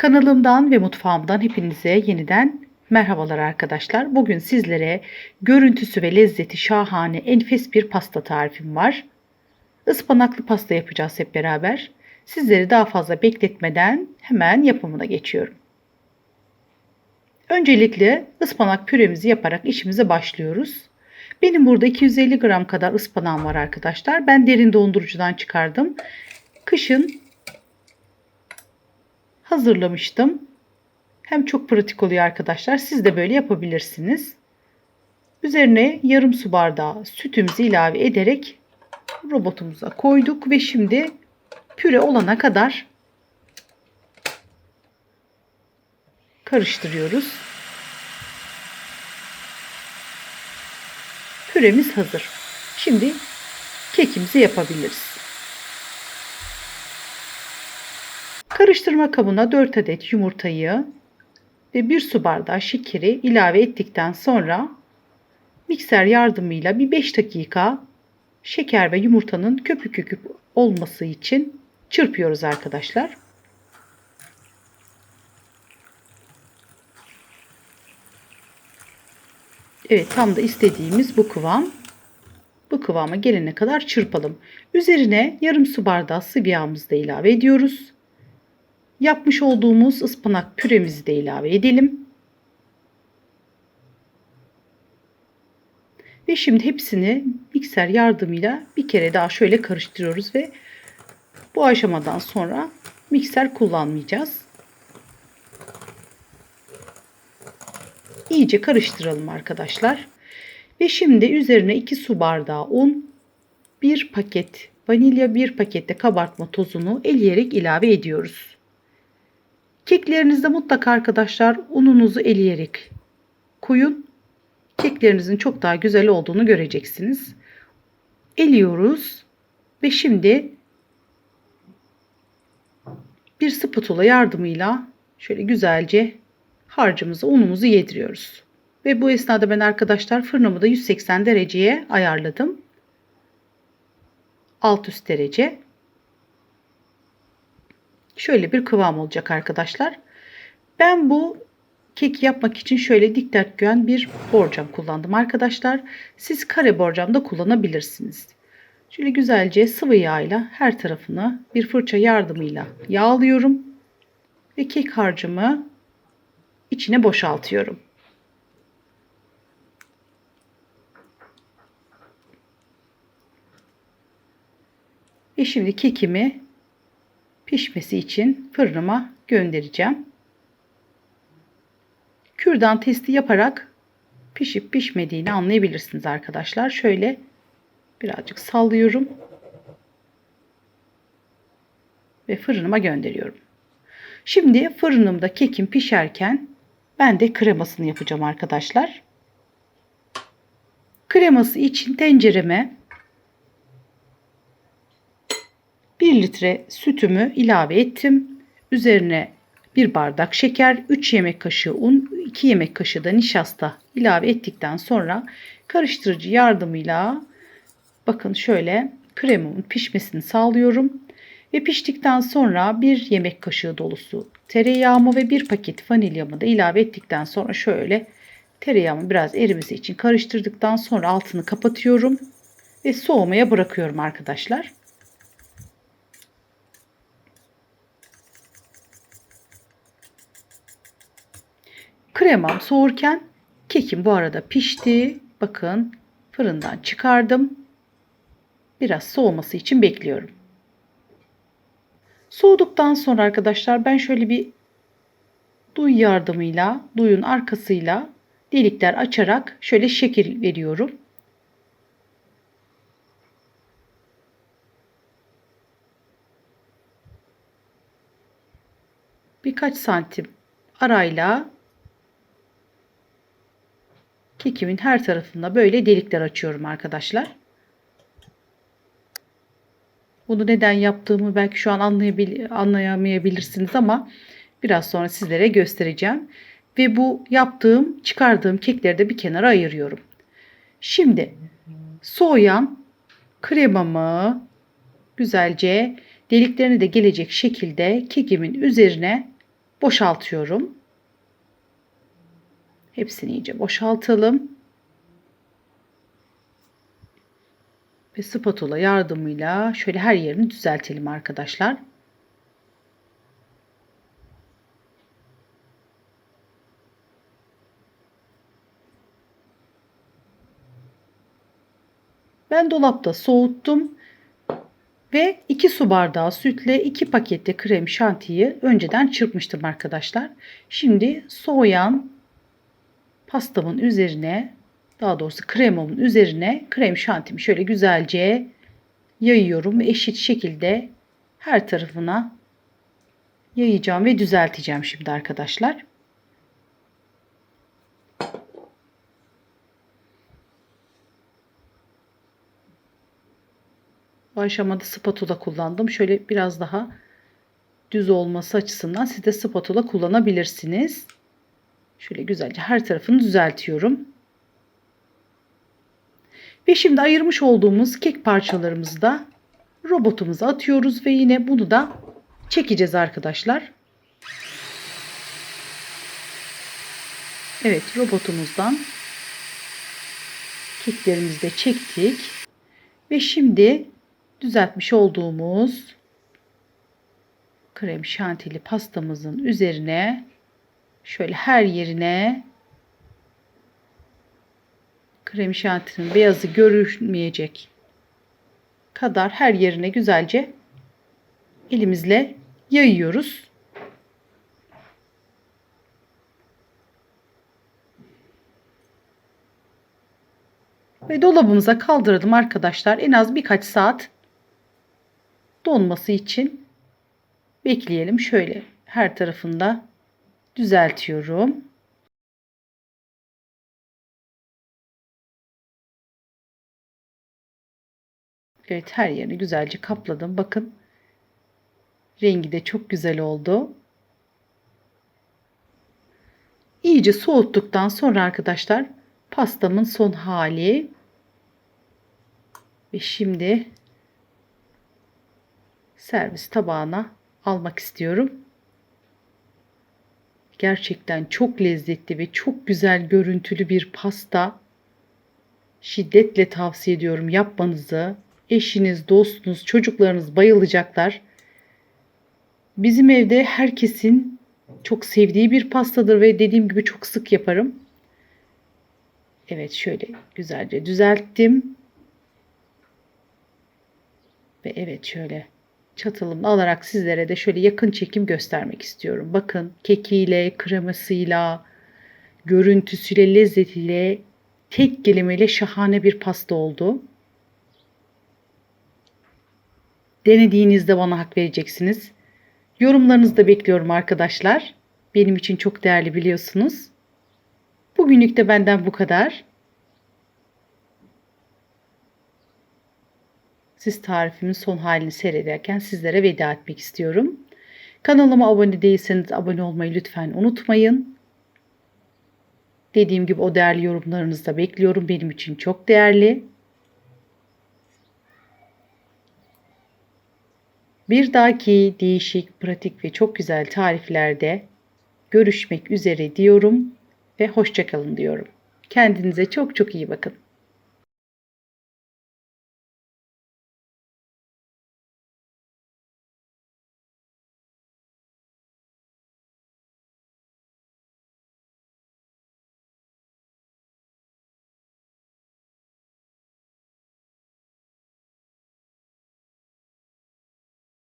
Kanalımdan ve mutfağımdan hepinize yeniden merhabalar arkadaşlar. Bugün sizlere görüntüsü ve lezzeti şahane enfes bir pasta tarifim var. Ispanaklı pasta yapacağız hep beraber. Sizleri daha fazla bekletmeden hemen yapımına geçiyorum. Öncelikle ıspanak püremizi yaparak işimize başlıyoruz. Benim burada 250 gram kadar ıspanağım var arkadaşlar. Ben derin dondurucudan çıkardım. Kışın hazırlamıştım. Hem çok pratik oluyor arkadaşlar. Siz de böyle yapabilirsiniz. Üzerine yarım su bardağı sütümüzü ilave ederek robotumuza koyduk ve şimdi püre olana kadar karıştırıyoruz. Püremiz hazır. Şimdi kekimizi yapabiliriz. Karıştırma kabına 4 adet yumurtayı ve 1 su bardağı şekeri ilave ettikten sonra mikser yardımıyla bir 5 dakika şeker ve yumurtanın köpük köpük olması için çırpıyoruz arkadaşlar. Evet tam da istediğimiz bu kıvam. Bu kıvama gelene kadar çırpalım. Üzerine yarım su bardağı sıvı yağımızı da ilave ediyoruz. Yapmış olduğumuz ıspanak püremizi de ilave edelim. Ve şimdi hepsini mikser yardımıyla bir kere daha şöyle karıştırıyoruz ve bu aşamadan sonra mikser kullanmayacağız. İyice karıştıralım arkadaşlar. Ve şimdi üzerine 2 su bardağı un, 1 paket vanilya, 1 pakette kabartma tozunu eleyerek ilave ediyoruz. Keklerinizde mutlaka arkadaşlar ununuzu eleyerek koyun. Keklerinizin çok daha güzel olduğunu göreceksiniz. Eliyoruz ve şimdi bir spatula yardımıyla şöyle güzelce harcımızı, unumuzu yediriyoruz. Ve bu esnada ben arkadaşlar fırınımı da 180 dereceye ayarladım. Alt üst derece. Şöyle bir kıvam olacak arkadaşlar. Ben bu kek yapmak için şöyle dikdörtgen bir borcam kullandım arkadaşlar. Siz kare borcam da kullanabilirsiniz. Şöyle güzelce sıvı yağ her tarafını bir fırça yardımıyla yağlıyorum. Ve kek harcımı içine boşaltıyorum. Ve şimdi kekimi pişmesi için fırınıma göndereceğim. Kürdan testi yaparak pişip pişmediğini anlayabilirsiniz arkadaşlar. Şöyle birazcık sallıyorum. Ve fırınıma gönderiyorum. Şimdi fırınımda kekim pişerken ben de kremasını yapacağım arkadaşlar. Kreması için tencereme 1 litre sütümü ilave ettim. Üzerine 1 bardak şeker, 3 yemek kaşığı un, 2 yemek kaşığı da nişasta ilave ettikten sonra karıştırıcı yardımıyla bakın şöyle kremamın pişmesini sağlıyorum. Ve piştikten sonra 1 yemek kaşığı dolusu tereyağımı ve 1 paket vanilyamı da ilave ettikten sonra şöyle tereyağımı biraz erimesi için karıştırdıktan sonra altını kapatıyorum ve soğumaya bırakıyorum arkadaşlar. Kremam soğurken kekim bu arada pişti. Bakın fırından çıkardım. Biraz soğuması için bekliyorum. Soğuduktan sonra arkadaşlar ben şöyle bir duy yardımıyla, duyun arkasıyla delikler açarak şöyle şekil veriyorum. Birkaç santim arayla kekimin her tarafında böyle delikler açıyorum arkadaşlar. Bunu neden yaptığımı belki şu an anlayamayabilirsiniz ama biraz sonra sizlere göstereceğim. Ve bu yaptığım, çıkardığım kekleri de bir kenara ayırıyorum. Şimdi soğuyan kremamı güzelce deliklerine de gelecek şekilde kekimin üzerine boşaltıyorum. Hepsini iyice boşaltalım. Ve spatula yardımıyla şöyle her yerini düzeltelim arkadaşlar. Ben dolapta soğuttum ve 2 su bardağı sütle 2 pakette krem şantiyi önceden çırpmıştım arkadaşlar. Şimdi soğuyan pastamın üzerine daha doğrusu kremamın üzerine krem şantimi şöyle güzelce yayıyorum ve eşit şekilde her tarafına yayacağım ve düzelteceğim şimdi arkadaşlar. Bu aşamada spatula kullandım. Şöyle biraz daha düz olması açısından siz de spatula kullanabilirsiniz. Şöyle güzelce her tarafını düzeltiyorum. Ve şimdi ayırmış olduğumuz kek parçalarımızı da robotumuza atıyoruz ve yine bunu da çekeceğiz arkadaşlar. Evet robotumuzdan keklerimizi de çektik. Ve şimdi düzeltmiş olduğumuz krem şantili pastamızın üzerine şöyle her yerine krem şantinin beyazı görünmeyecek kadar her yerine güzelce elimizle yayıyoruz. Ve dolabımıza kaldırdım arkadaşlar. En az birkaç saat donması için bekleyelim. Şöyle her tarafında düzeltiyorum. Evet her yerini güzelce kapladım. Bakın rengi de çok güzel oldu. İyice soğuttuktan sonra arkadaşlar pastamın son hali. Ve şimdi servis tabağına almak istiyorum. Gerçekten çok lezzetli ve çok güzel görüntülü bir pasta. Şiddetle tavsiye ediyorum yapmanızı. Eşiniz, dostunuz, çocuklarınız bayılacaklar. Bizim evde herkesin çok sevdiği bir pastadır ve dediğim gibi çok sık yaparım. Evet şöyle güzelce düzelttim. Ve evet şöyle çatalımla alarak sizlere de şöyle yakın çekim göstermek istiyorum. Bakın kekiyle, kremasıyla, görüntüsüyle, lezzetiyle, tek kelimeyle şahane bir pasta oldu. Denediğinizde bana hak vereceksiniz. Yorumlarınızı da bekliyorum arkadaşlar. Benim için çok değerli biliyorsunuz. Bugünlük de benden bu kadar. Siz tarifimin son halini seyrederken sizlere veda etmek istiyorum. Kanalıma abone değilseniz abone olmayı lütfen unutmayın. Dediğim gibi o değerli yorumlarınızı da bekliyorum. Benim için çok değerli. Bir dahaki değişik, pratik ve çok güzel tariflerde görüşmek üzere diyorum ve hoşçakalın diyorum. Kendinize çok çok iyi bakın.